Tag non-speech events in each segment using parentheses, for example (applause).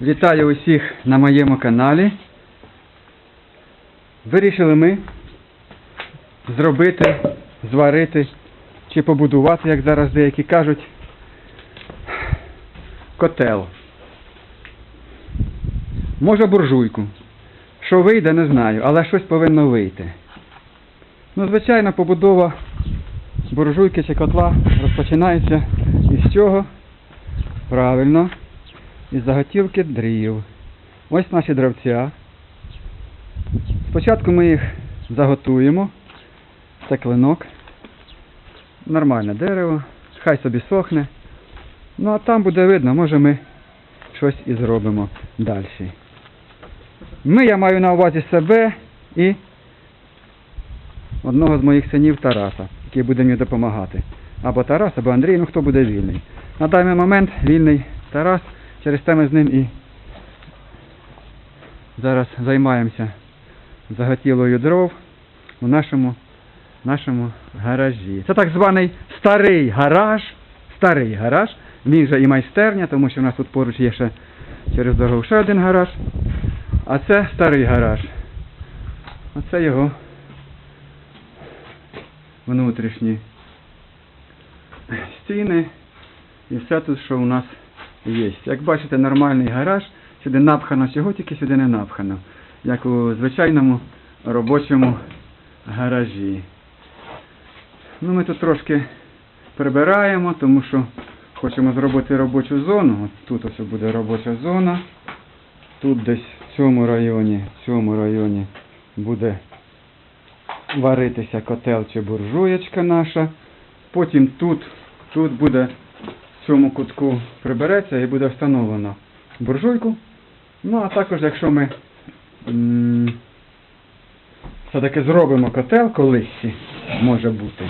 Вітаю усіх на моєму каналі. Вирішили ми зробити, зварити чи побудувати, як зараз деякі кажуть, котел. Може буржуйку. Що вийде, не знаю, але щось повинно вийти. Ну, звичайно, побудова буржуйки чи котла розпочинається із чого? Правильно, із заготівки дрів. Ось наші дровця. Спочатку ми їх заготуємо. Це клинок. Нормальне дерево. Хай собі сохне. Ну а там буде видно, може ми щось і зробимо далі. Ми, я маю на увазі себе і одного з моїх синів Тараса, який буде мені допомагати. Або Тарас, або Андрій, ну хто буде вільний. На даний момент вільний Тарас, через те ми з ним і зараз займаємося заготівлею дров у нашому, нашому гаражі. Це так званий старий гараж, старий гараж, він же і майстерня, тому що в нас тут поруч є ще через дорогу ще один гараж. А це старий гараж. Оце його внутрішні стіни і все тут, що у нас є. Як бачите, нормальний гараж, сюди напхано, чого тільки сюди не напхано, як у звичайному робочому гаражі. Ну, ми тут трошки прибираємо, тому що хочемо зробити робочу зону. От тут ось буде робоча зона. Тут десь в цьому районі, в цьому районі буде варитися котел чи буржуєчка наша. Потім тут, тут буде цьому кутку прибереться і буде встановлено буржуйку. Ну а також, якщо ми все-таки зробимо котел колись, може бути,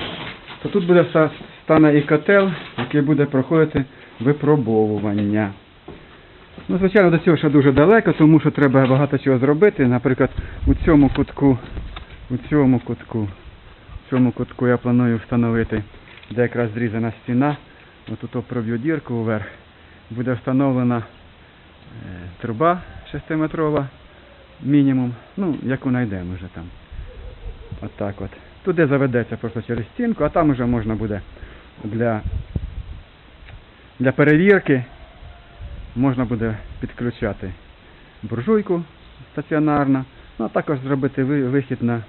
то тут буде ста- стане і котел, який буде проходити випробовування. Ну, звичайно, до цього ще дуже далеко, тому що треба багато чого зробити. Наприклад, у цьому кутку, у цьому кутку, в цьому кутку я планую встановити, де якраз зрізана стіна. Отут проб'ю дірку вверх. Буде встановлена е, труба 6-метрова мінімум. Ну, яку знайдемо вже там. Отак от. Туди заведеться просто через стінку, а там вже можна буде для, для перевірки можна буде підключати буржуйку стаціонарно, ну а також зробити вихід на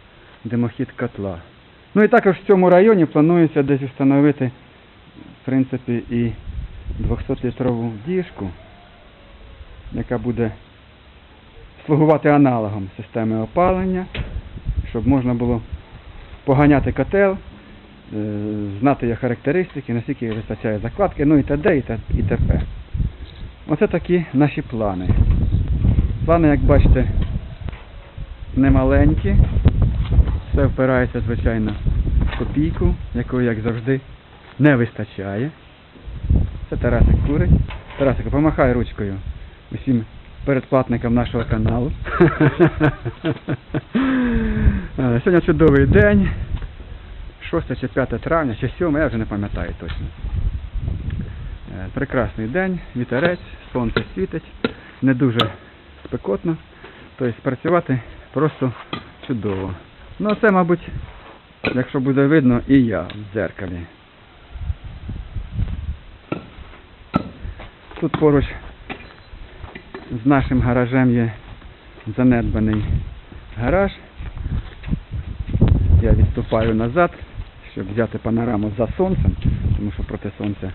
димохід котла. Ну і також в цьому районі планується десь встановити, принципі, і 200-літрову діжку, яка буде слугувати аналогом системи опалення, щоб можна було поганяти котел, е, знати його характеристики, наскільки вистачає закладки, ну і т.д. і т.п. Оце такі наші плани. Плани, як бачите, немаленькі. Все впирається, звичайно, в копійку, якої, як завжди, не вистачає. Це Тарасик курить. Тарасик, помахай ручкою усім передплатникам нашого каналу. (laughs) Е, Сьогодні чудовий день. 6 чи 5 травня, чи 7, я вже не пам'ятаю точно. Е, Прекрасний день, вітерець, сонце світить, не дуже спекотно. Тобто працювати просто чудово. Ну а це, мабуть, якщо буде видно, і я в дзеркалі. Тут поруч з нашим гаражем є занедбаний гараж. Я відступаю назад, щоб взяти панораму за сонцем, тому що проти сонця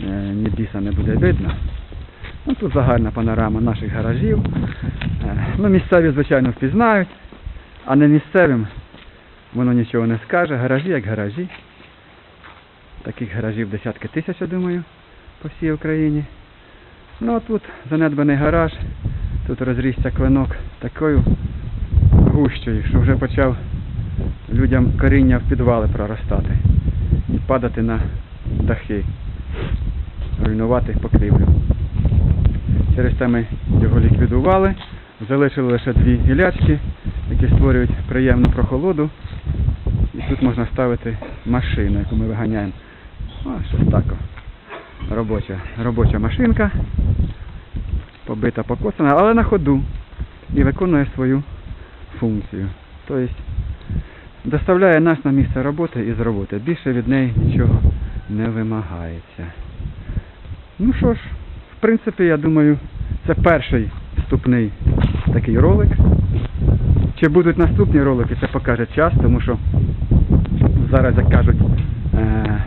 е, ні біса не буде видно. Ну, тут загальна панорама наших гаражів. Е, Ну, місцеві, звичайно, впізнають, а не місцевим воно нічого не скаже. Гаражі як гаражі. Таких гаражів десятки тисяч, я думаю, по всій Україні. Ну а тут занедбаний гараж, тут розрісся клинок такою гущою, що вже почав людям коріння в підвали проростати і падати на дахи, руйнувати покрівлю. Через те ми його ліквідували, залишили лише дві гілячки, які створюють приємну прохолоду. І тут можна ставити машину, яку ми виганяємо. О, щось так. Робоча, робоча машинка. побита, покосана, але на ходу і виконує свою функцію. Тобто доставляє нас на місце роботи і з роботи. Більше від неї нічого не вимагається. Ну що ж, в принципі, я думаю, це перший вступний такий ролик. Чи будуть наступні ролики, це покаже час, тому що зараз, як кажуть, е-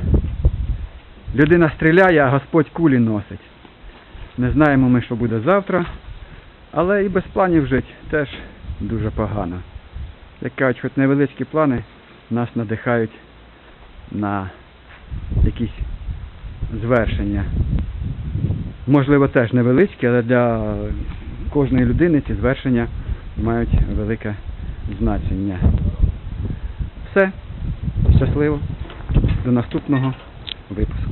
людина стріляє, а Господь кулі носить. Не знаємо ми, що буде завтра, але і без планів жити теж дуже погано. Як кажуть, хоч невеличкі плани нас надихають на якісь звершення. Можливо, теж невеличкі, але для кожної людини ці звершення мають велике значення. Все. Щасливо. До наступного випуску.